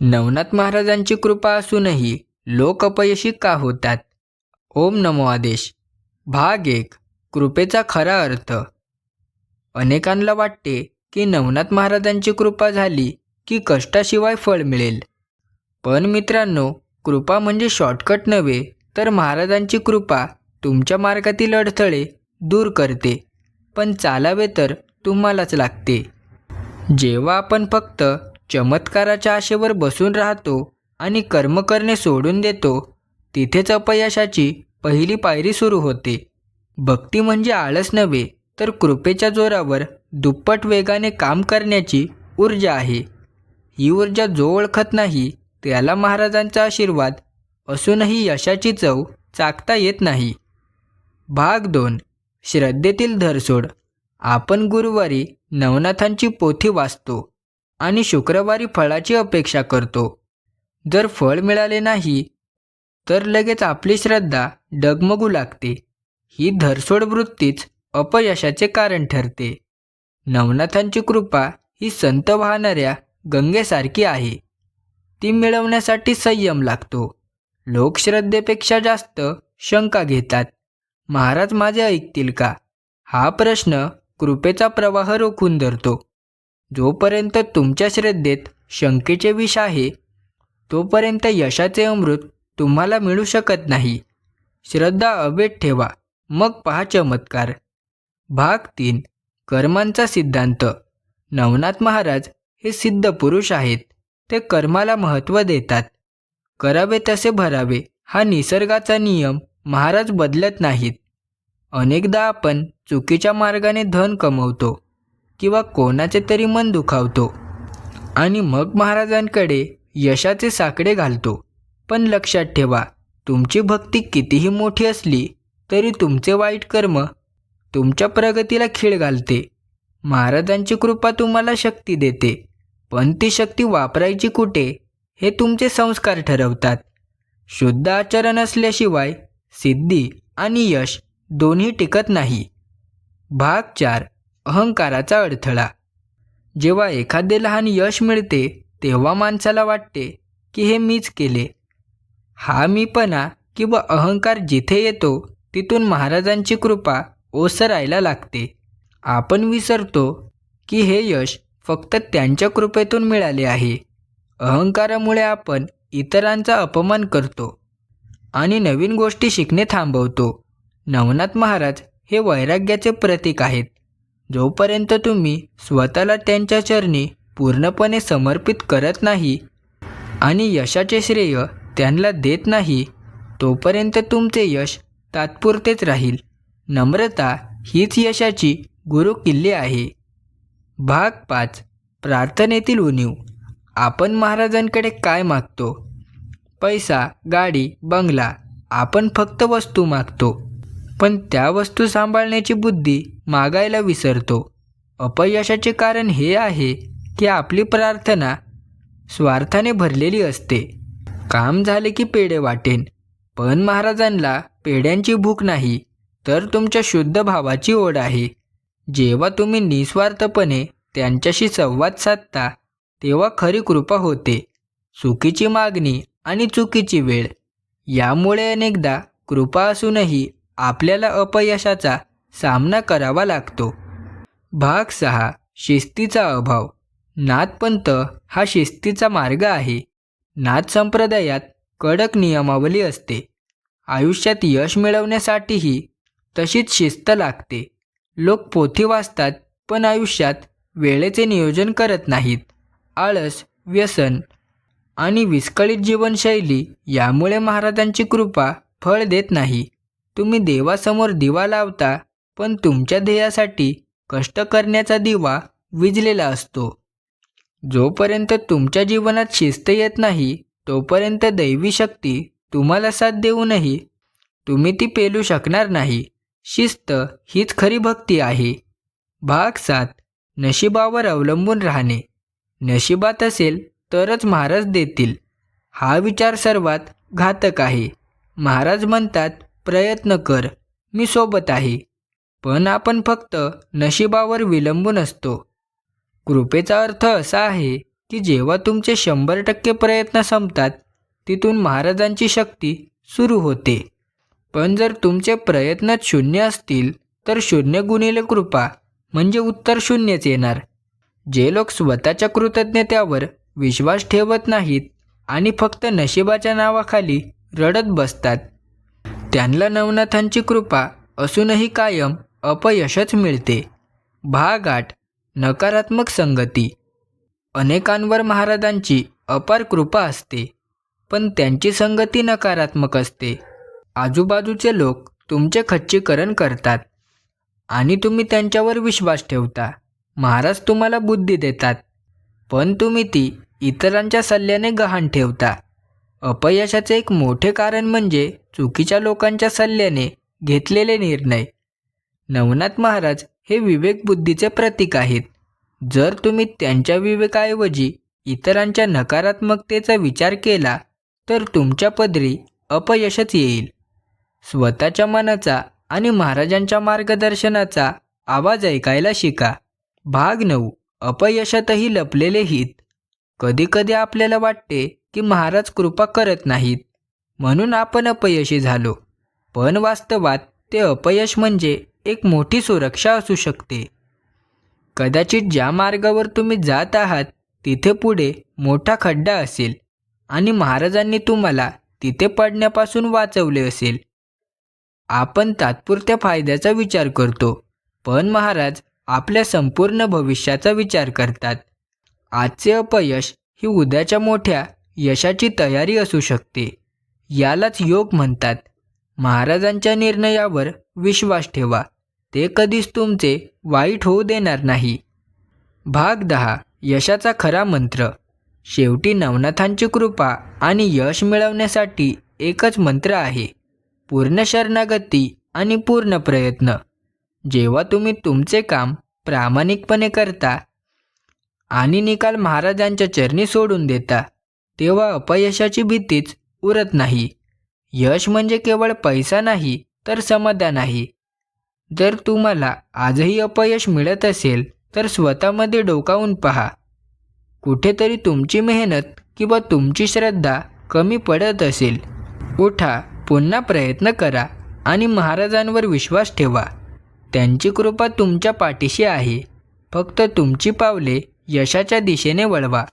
नवनाथ महाराजांची कृपा असूनही लोक अपयशी का होतात? ओम नमो आदेश. भाग एक. कृपेचा खरा अर्थ. अनेकांना वाटते की नवनाथ महाराजांची कृपा झाली की कष्टाशिवाय फळ मिळेल. पण मित्रांनो कृपा म्हणजे शॉर्टकट नव्हे तर महाराजांची कृपा तुमच्या मार्गातील अडथळे दूर करते. पण चालावे तर तुम्हालाच लागते. जेव्हा आपण फक्त चमत्काराच्या आशेवर बसून राहतो आणि कर्म करणे सोडून देतो तिथेच अपयशाची पहिली पायरी सुरू होते. भक्ती म्हणजे आळस नव्हे तर कृपेच्या जोरावर दुप्पट वेगाने काम करण्याची ऊर्जा आहे. ही ऊर्जा जो ओळखत नाही त्याला महाराजांचा आशीर्वाद असूनही यशाची चव चाकता येत नाही. भाग दोन. श्रद्धेतील धरसोड. आपण गुरुवारी नवनाथांची पोथी वाचतो. आणि शुक्रवारी फळाची अपेक्षा करतो. जर फळ मिळाले नाही तर लगेच आपली श्रद्धा डगमगू लागते. ही धरसोड वृत्तीच अपयशाचे कारण ठरते. नवनाथांची कृपा ही संत वाहणाऱ्या गंगेसारखी आहे. ती मिळवण्यासाठी संयम लागतो. लोकश्रद्धेपेक्षा जास्त शंका घेतात. महाराज माझे ऐकतील का? हा प्रश्न कृपेचा प्रवाह रोखून धरतो. जोपर्यंत तुमच्या श्रद्धेत शंकेचे विष आहे तोपर्यंत यशाचे अमृत तुम्हाला मिळू शकत नाही. श्रद्धा अवेट ठेवा. मग पहा चमत्कार. भाग तीन. कर्मांचा सिद्धांत. नवनाथ महाराज हे सिद्ध पुरुष आहेत. ते कर्माला महत्त्व देतात. करावे तसे भरावे हा निसर्गाचा नियम महाराज बदलत नाहीत. अनेकदा आपण चुकीच्या मार्गाने धन कमवतो. किंवा कोणाचे तरी मन दुखावतो. आणि मग महाराजांकडे यशाचे साकडे घालतो. पण लक्षात ठेवा तुमची भक्ती कितीही मोठी असली तरी तुमचे वाईट कर्म तुमच्या प्रगतीला खीळ घालते. महाराजांची कृपा तुम्हाला शक्ती देते पण ती शक्ती वापरायची कुठे हे तुमचे संस्कार ठरवतात. शुद्ध आचरण असल्याशिवाय सिद्धी आणि यश दोन्ही टिकत नाही. भाग चार. अहंकाराचा अडथळा. जेव्हा एखादे लहान यश मिळते तेव्हा माणसाला वाटते की हे मीच केले. हा मीपणा किंवा अहंकार जिथे येतो तिथून महाराजांची कृपा ओसरायला लागते. आपण विसरतो की हे यश फक्त त्यांच्या कृपेतून मिळाले आहे. अहंकारामुळे आपण इतरांचा अपमान करतो आणि नवीन गोष्टी शिकणे थांबवतो. नवनाथ महाराज हे वैराग्याचे प्रतीक आहेत. जोपर्यंत तुम्ही स्वतःला त्यांच्या चरणी पूर्णपणे समर्पित करत नाही आणि यशाचे श्रेय त्यांना देत नाही तोपर्यंत तुमचे यश तात्पुरतेच राहील. नम्रता हीच यशाची गुरु किल्ले आहे. भाग पाच. प्रार्थनेतील उणीव. आपण महाराजांकडे काय मागतो? पैसा गाडी बंगला आपण फक्त वस्तू मागतो. पण त्या वस्तू सांभाळण्याची बुद्धी मागायला विसरतो. अपयशाचे कारण हे आहे की आपली प्रार्थना स्वार्थाने भरलेली असते. काम झाले की पेढे वाटेन. पण महाराजांना पेढ्यांची भूक नाही तर तुमच्या शुद्ध भावाची ओढ आहे. जेव्हा तुम्ही निस्वार्थपणे त्यांच्याशी संवाद साधता तेव्हा खरी कृपा होते. चुकीची मागणी आणि चुकीची वेळ. यामुळे अनेकदा कृपा असूनही आपल्याला अपयशाचा सामना करावा लागतो. भाग सहा शिस्तीचा अभाव. नाथपंथ हा शिस्तीचा मार्ग आहे. नाथ संप्रदायात कडक नियमावली असते. आयुष्यात यश मिळवण्यासाठीही तशीच शिस्त लागते. लोक पोथी वाचतात पण आयुष्यात वेळेचे नियोजन करत नाहीत. आळस व्यसन आणि विस्कळीत जीवनशैली यामुळे महाराजांची कृपा फळ देत नाही. तुम्ही देवासमोर दिवा लावता पण तुमच्या ध्येयासाठी कष्ट करण्याचा दिवा विजलेला असतो. जोपर्यंत तुमच्या जीवनात शिस्त येत नाही तोपर्यंत दैवी शक्ती तुम्हाला साथ देऊनही तुम्ही ती पेलू शकणार नाही. शिस्त हीच खरी भक्ती आहे. भाग सात. नशिबावर अवलंबून राहणे. नशिबात असेल तरच महाराज देतील. हा विचार सर्वात घातक आहे. महाराज म्हणतात प्रयत्न कर मी सोबत आहे. पण आपण फक्त नशिबावर विलंबून असतो. कृपेचा अर्थ असा आहे की जेव्हा तुमचे शंभर टक्के प्रयत्न संपतात तिथून महाराजांची शक्ती सुरू होते. पण जर तुमचे प्रयत्नच शून्य असतील तर शून्य गुणिले कृपा म्हणजे उत्तर शून्यच येणार. जे लोक स्वतःच्या कृतज्ञतेवर विश्वास ठेवत नाहीत आणि फक्त नशिबाच्या नावाखाली रडत बसतात त्यांना नवनाथांची कृपा असूनही कायम अपयशच मिळते. भाग आठ नकारात्मक संगती. अनेकांवर महाराजांची अपार कृपा असते पण त्यांची संगती नकारात्मक असते. आजूबाजूचे लोक तुमचे खच्चीकरण करतात आणि तुम्ही त्यांच्यावर विश्वास ठेवता. महाराज तुम्हाला बुद्धी देतात पण तुम्ही ती इतरांच्या सल्ल्याने गहाण ठेवता. अपयशाचे एक मोठे कारण म्हणजे चुकीच्या लोकांच्या सल्ल्याने घेतलेले निर्णय. नवनाथ महाराज हे विवेकबुद्धीचे प्रतीक आहेत. जर तुम्ही त्यांच्या विवेकाऐवजी इतरांच्या नकारात्मकतेचा विचार केला तर तुमच्या पदरी अपयशच येईल. स्वतःच्या मनाचा आणि महाराजांच्या मार्गदर्शनाचा आवाज ऐकायला शिका. भाग नऊ. अपयशातही लपलेले हित. कधीकधी आपल्याला वाटते की महाराज कृपा करत नाहीत. म्हणून आपण अपयशी झालो. पण वास्तवात ते अपयश म्हणजे एक मोठी सुरक्षा असू शकते. कदाचित ज्या मार्गावर तुम्ही जात आहात तिथे पुढे मोठा खड्डा असेल आणि महाराजांनी तुम्हाला तिथे पडण्यापासून वाचवले असेल. आपण तात्पुरत्या फायद्याचा विचार करतो पण महाराज आपल्या संपूर्ण भविष्याचा विचार करतात. आजचे अपयश ही उद्याच्या मोठ्या यशाची तयारी असू शकते. यालाच योग म्हणतात. महाराजांच्या निर्णयावर विश्वास ठेवा. ते कधीच तुमचे वाईट होऊ देणार नाही. भाग दहा. यशाचा खरा मंत्र. शेवटी नवनाथांची कृपा आणि यश मिळवण्यासाठी एकच मंत्र आहे. पूर्ण शरणागती आणि पूर्ण प्रयत्न. जेव्हा तुम्ही तुमचे काम प्रामाणिकपणे करता आणि निकाल महाराजांच्या चरणी सोडून देता तेव्हा अपयशाची भीतीच उरत नाही. यश म्हणजे केवळ पैसा नाही तर समाधान आहे. जर तुम्हाला आजही अपयश मिळत असेल तर स्वतःमध्ये डोकावून पहा. कुठेतरी तुमची मेहनत किंवा तुमची श्रद्धा कमी पडत असेल. उठा पुन्हा प्रयत्न करा आणि महाराजांवर विश्वास ठेवा. त्यांची कृपा तुमच्या पाठीशी आहे. फक्त तुमची पावले यशाच्या दिशेने वळवा.